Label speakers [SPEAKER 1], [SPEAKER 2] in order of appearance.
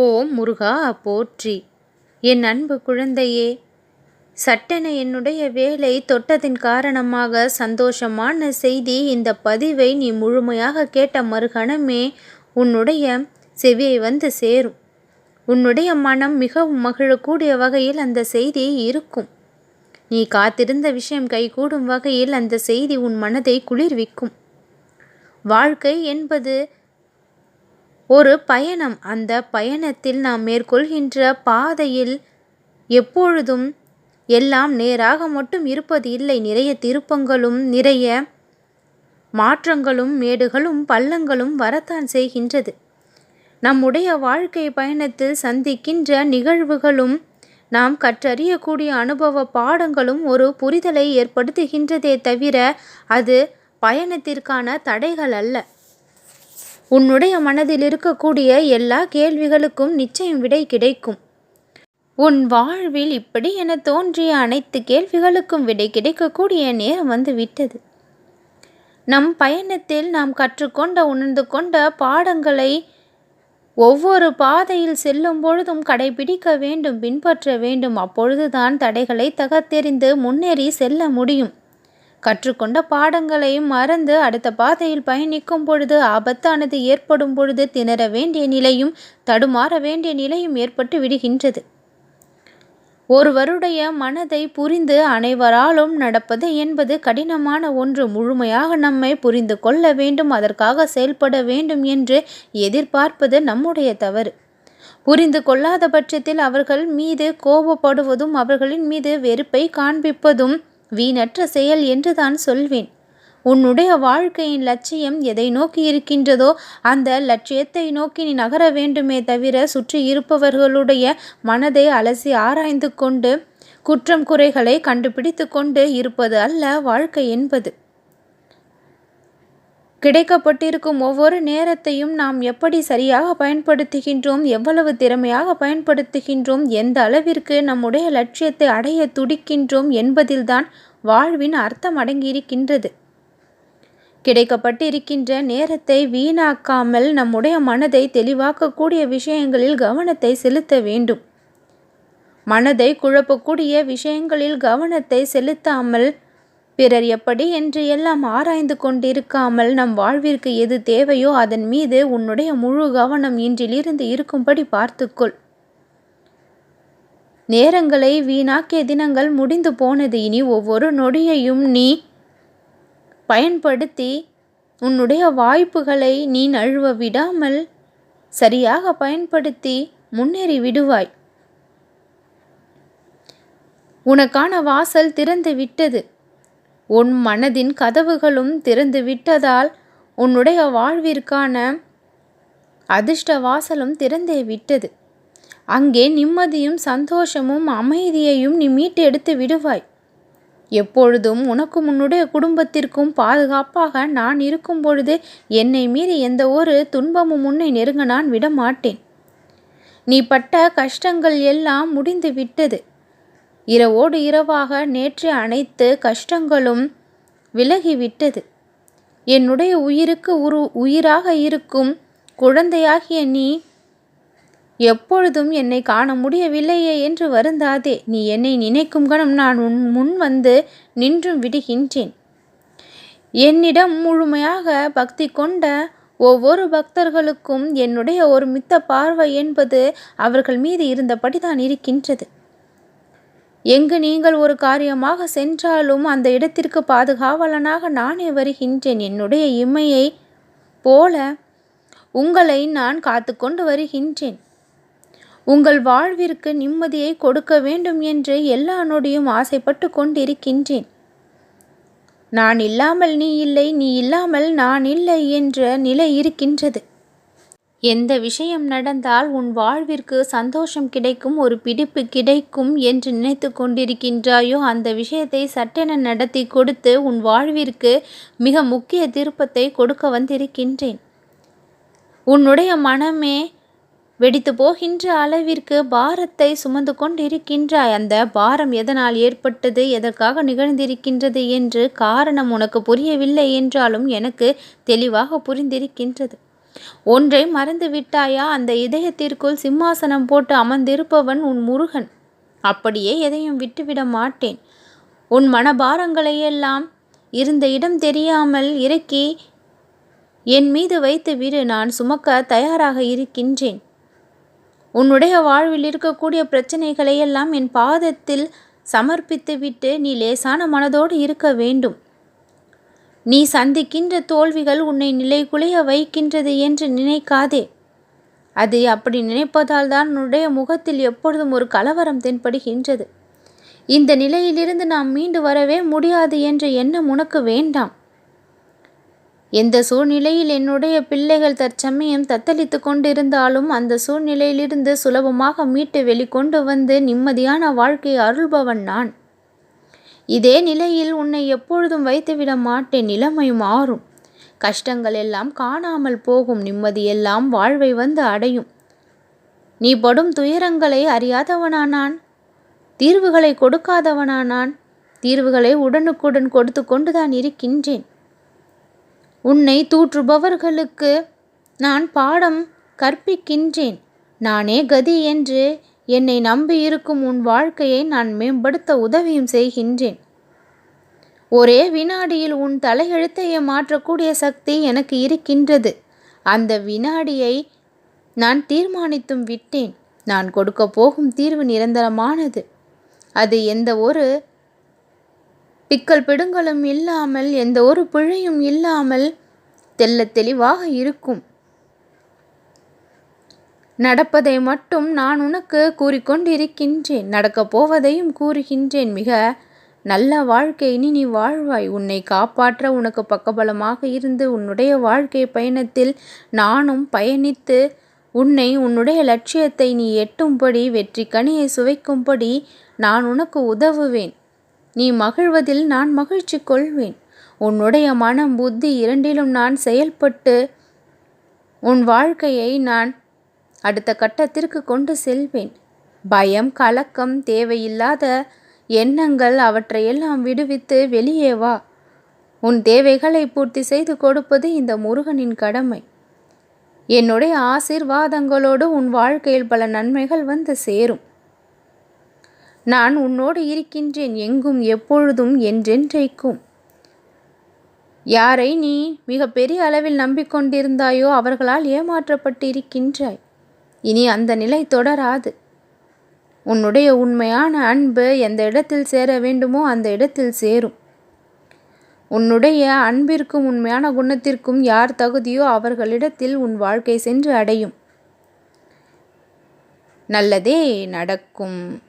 [SPEAKER 1] ஓம் முருகா போற்றி. என் அன்பு குழந்தையே சட்டென என்னுடைய வேலை தொட்டதின் காரணமாக சந்தோஷமான செய்தி இந்த பதிவை நீ முழுமையாக கேட்ட மறுகணமே உன்னுடைய செவியை வந்து சேரும். உன்னுடைய மனம் மிகவும் மகிழக்கூடிய வகையில் அந்த செய்தி இருக்கும். நீ காத்திருந்த விஷயம் கைகூடும் வகையில் அந்த செய்தி உன் மனதை குளிர்விக்கும். வாழ்க்கை என்பது ஒரு பயணம். அந்த பயணத்தில் நாம் மேற்கொள்கின்ற பாதையில் எப்பொழுதும் எல்லாம் நேராக மட்டும் இருப்பது இல்லை. நிறைய திருப்பங்களும் நிறைய மாற்றங்களும் மேடுகளும் பள்ளங்களும் வரத்தான் செய்கின்றது. நம்முடைய வாழ்க்கை பயணத்தில் சந்திக்கின்ற நிகழ்வுகளும் நாம் கற்றறியக்கூடிய அனுபவ பாடங்களும் ஒரு புரிதலை ஏற்படுத்துகின்றதே தவிர அது பயணத்திற்கான தடைகள் அல்ல. உன்னுடைய மனதில் இருக்கக்கூடிய எல்லா கேள்விகளுக்கும் நிச்சயம் விடை கிடைக்கும். உன் வாழ்வில் இப்படி என தோன்றிய அனைத்து கேள்விகளுக்கும் விடை கிடைக்கக்கூடிய நேரம் வந்து விட்டது. நம் பயணத்தில் நாம் கற்றுக்கொண்ட உணர்ந்து கொண்ட பாடங்களை ஒவ்வொரு பாதையில் செல்லும் பொழுதும் கடைபிடிக்க வேண்டும் பின்பற்ற வேண்டும். அப்பொழுதுதான் தடைகளை தகத்தெறிந்து முன்னேறி செல்ல முடியும். கற்றுக்கொண்ட பாடங்களையும் மறந்து அடுத்த பாதையில் பயணிக்கும் பொழுது ஆபத்தானது ஏற்படும் பொழுது திணற வேண்டிய நிலையும் தடுமாற வேண்டிய நிலையும் ஏற்பட்டு விடுகின்றது. ஒருவருடைய மனதை புரிந்து அனைவராலும் நடப்பது என்பது கடினமான ஒன்று. முழுமையாக நம்மை புரிந்து கொள்ள வேண்டும் அதற்காக செயல்பட வேண்டும் என்று எதிர்பார்ப்பது நம்முடைய தவறு. புரிந்து கொள்ளாத பட்சத்தில் அவர்கள் மீது கோபப்படுவதும் அவர்களின் மீது வெறுப்பை காண்பிப்பதும் வீணற்ற செயல் என்று தான் சொல்வேன். உன்னுடைய வாழ்க்கையின் லட்சியம் எதை நோக்கி இருக்கின்றதோ அந்த லட்சியத்தை நோக்கி நீ நகர வேண்டுமே தவிர சுற்றி இருப்பவர்களுடைய மனதை அலசி ஆராய்ந்து கொண்டு குற்றம் குறைகளை கண்டுபிடித்து கொண்டு இருப்பது அல்ல வாழ்க்கை என்பது. கிடைக்கப்பட்டிருக்கும் ஒவ்வொரு நேரத்தையும் நாம் எப்படி சரியாக பயன்படுத்துகின்றோம் எவ்வளவு திறமையாக பயன்படுத்துகின்றோம் எந்த அளவிற்கு நம்முடைய லட்சியத்தை அடைய துடிக்கின்றோம் என்பதில்தான் வாழ்வின் அர்த்தம் அடங்கியிருக்கின்றது. கிடைக்கப்பட்டிருக்கின்ற நேரத்தை வீணாக்காமல் நம்முடைய மனதை தெளிவாக்கக்கூடிய விஷயங்களில் கவனத்தை செலுத்த வேண்டும். மனதை குழப்பக்கூடிய விஷயங்களில் கவனத்தை செலுத்தாமல் பிறர் எப்படி என்று எல்லாம் ஆராய்ந்து கொண்டிருக்காமல் நம் வாழ்விற்கு எது தேவையோ அதன் மீது உன்னுடைய முழு கவனம் இன்றிலிருந்து இருக்கும்படி பார்த்துக்கொள். நேரங்களை வீணாக்கிய தினங்கள் முடிந்து போனது. இனி ஒவ்வொரு நொடியையும் நீ பயன்படுத்தி உன்னுடைய வாய்ப்புகளை நீ நழுவ விடாமல் சரியாக பயன்படுத்தி முன்னேறி விடுவாய். உனக்கான வாசல் திறந்து விட்டது. உன் மனதின் கதவுகளும் திறந்து விட்டதால் உன்னுடைய வாழ்விற்கான அதிர்ஷ்ட வாசலும் திறந்தே விட்டது. அங்கே நிம்மதியும் சந்தோஷமும் அமைதியையும் நீ மீட்டு எடுத்து விடுவாய். எப்பொழுதும் உனக்கும் உன்னுடைய குடும்பத்திற்கும் பாதுகாப்பாக நான் இருக்கும் பொழுது என்னை மீறி எந்த ஒரு துன்பமும் உன்னை நெருங்க நான் விட மாட்டேன் நீ பட்ட கஷ்டங்கள் எல்லாம் முடிந்து விட்டது. இரவோடு இரவாக நேற்று அனைத்து கஷ்டங்களும் விலகிவிட்டது. என்னுடைய உயிருக்கு உரு உயிராக இருக்கும் குழந்தையாகிய நீ எப்பொழுதும் என்னை காண முடியவில்லையே என்று வருந்தாதே. நீ என்னை நினைக்கும் கணம் நான் உன் முன் வந்து நின்றும் விடுகின்றேன். என்னிடம் முழுமையாக பக்தி கொண்ட ஒவ்வொரு பக்தர்களுக்கும் என்னுடைய ஒரு மித்த பார்வை என்பது அவர்கள் மீது இருந்தபடிதான் இருக்கின்றது. எங்கு நீங்கள் ஒரு காரியமாக சென்றாலும் அந்த இடத்திற்கு பாதுகாவலனாக நானே வருகின்றேன். என்னுடைய இம்மையை போல உங்களை நான் காத்து கொண்டு வருகின்றேன். உங்கள் வாழ்விற்கு நிம்மதியை கொடுக்க வேண்டும் என்று எல்லா நொடியும் ஆசைப்பட்டு கொண்டிருக்கின்றேன். நான் இல்லாமல் நீ இல்லை நீ இல்லாமல் நான் இல்லை என்ற நிலை இருக்கின்றது. எந்த விஷயம் நடந்தால் உன் வாழ்விற்கு சந்தோஷம் கிடைக்கும் ஒரு பிடிப்பு கிடைக்கும் என்று நினைத்து கொண்டிருக்கின்றாயோ அந்த விஷயத்தை சட்டென நடத்தி கொடுத்து உன் வாழ்விற்கு மிக முக்கிய திருப்பத்தை கொடுக்க வந்திருக்கின்றேன். உன்னுடைய மனமே வெடித்து போகின்ற அளவிற்கு பாரத்தை சுமந்து கொண்டிருக்கின்றாய். அந்த பாரம் எதனால் ஏற்பட்டது எதற்காக நிகழ்ந்திருக்கின்றது என்று காரணம் உனக்கு புரியவில்லை என்றாலும் எனக்கு தெளிவாக புரிந்திருக்கின்றது. ஒன்றை மறந்து விட்டாயா அந்த இதயத்திற்குள் சிம்மாசனம் போட்டு அமர்ந்திருப்பவன் உன் முருகன். அப்படியே எதையும் விட்டுவிட மாட்டேன். உன் மனபாரங்களையெல்லாம் இருந்த இடம் தெரியாமல் இறக்கி என் மீது வைத்து விடு நான் சுமக்க தயாராக இருக்கின்றேன். உன்னுடைய வாழ்வில் இருக்கக்கூடிய பிரச்சனைகளையெல்லாம் என் பாதத்தில் சமர்ப்பித்துவிட்டு நீ லேசான மனதோடு இருக்க வேண்டும். நீ சந்திக்கின்ற தோல்விகள் உன்னை நிலைகுலைய வைக்கின்றது என்று நினைக்காதே. அது அப்படி நினைப்பதால் தான் உன்னுடைய முகத்தில் எப்பொழுதும் ஒரு கலவரம் தென்படுகின்றது. இந்த நிலையிலிருந்து நாம் மீண்டு வரவே முடியாது என்ற எண்ணம் உனக்கு வேண்டாம். எந்த சூழ்நிலையில் என்னுடைய பிள்ளைகள் தற்சமயம் தத்தளித்து கொண்டிருந்தாலும் அந்த சூழ்நிலையிலிருந்து சுலபமாக மீட்டு வெளிக்கொண்டு வந்து நிம்மதியான வாழ்க்கையை அருள்பவன் நான். இதே நிலையில் உன்னை எப்பொழுதும் வைத்துவிட மாட்டேன். நிலைமை மாறும். கஷ்டங்கள் எல்லாம் காணாமல் போகும். நிம்மதியெல்லாம் வாழ்வை வந்து அடையும். நீ படும் துயரங்களை அறியாதவனானான் தீர்வுகளை கொடுக்காதவனானான் தீர்வுகளை உடனுக்குடன் கொடுத்து கொண்டுதான் இருக்கின்றேன். உன்னை தூற்றுபவர்களுக்கு நான் பாடம் கற்பிக்கின்றேன். நானே கதி என்று என்னை நம்பியிருக்கும் உன் வாழ்க்கையை நான் மேம்படுத்த உதவியும் செய்கின்றேன். ஒரே வினாடியில் உன் தலையெழுத்தையே மாற்றக்கூடிய சக்தி எனக்கு இருக்கின்றது. அந்த வினாடியை நான் தீர்மானித்தும் விட்டேன். நான் கொடுக்க போகும் தீர்வு நிரந்தரமானது. அது எந்த ஒரு பிக்கல் பிடுங்கலும் இல்லாமல் எந்த ஒரு பிழையும் இல்லாமல் தெல்ல தெளிவாக இருக்கும். நடப்பதை மட்டும் நான் உனக்கு கூறிக்கொண்டிருக்கின்றேன். நடக்கப் போவதையும் கூறுகின்றேன். மிக நல்ல வாழ்க்கை இனி நீ வாழ்வாய். உன்னை காப்பாற்ற உனக்கு பக்கபலமாக இருந்து உன்னுடைய வாழ்க்கை பயணத்தில் நானும் பயணித்து உன்னை உன்னுடைய லட்சியத்தை நீ எட்டும்படி வெற்றி கனியை சுவைக்கும்படி நான் உனக்கு உதவுவேன். நீ மகிழ்வதில் நான் மகிழ்ச்சி கொள்வேன். உன்னுடைய மனம் புத்தி இரண்டிலும் நான் செயல்பட்டு உன் வாழ்க்கையை நான் அடுத்த கட்டத்திற்கு கொண்டு செல்வேன். பயம் கலக்கம் தேவையில்லாத எண்ணங்கள் அவற்றையெல்லாம் விடுவித்து வெளியே வா. உன் தேவைகளை பூர்த்தி செய்து கொடுப்பது இந்த முருகனின் கடமை. என்னுடைய ஆசீர்வாதங்களோடு உன் வாழ்க்கையில் பல நன்மைகள் வந்து சேரும். நான் உன்னோடு இருக்கின்றேன் எங்கும் எப்பொழுதும் என்றென்றைக்கும். யாரை நீ மிக பெரிய அளவில் நம்பிக்கொண்டிருந்தாயோ அவர்களால் ஏமாற்றப்பட்டிருக்கின்றாய். இனி அந்த நிலை தொடராது. உன்னுடைய உண்மையான அன்பு எந்த இடத்தில் சேர வேண்டுமோ அந்த இடத்தில் சேரும். உன்னுடைய அன்பிற்கும் உண்மையான குணத்திற்கும் யார் தகுதியோ அவர்களிடத்தில் உன் வாழ்க்கை சென்று அடையும். நல்லதே நடக்கும்.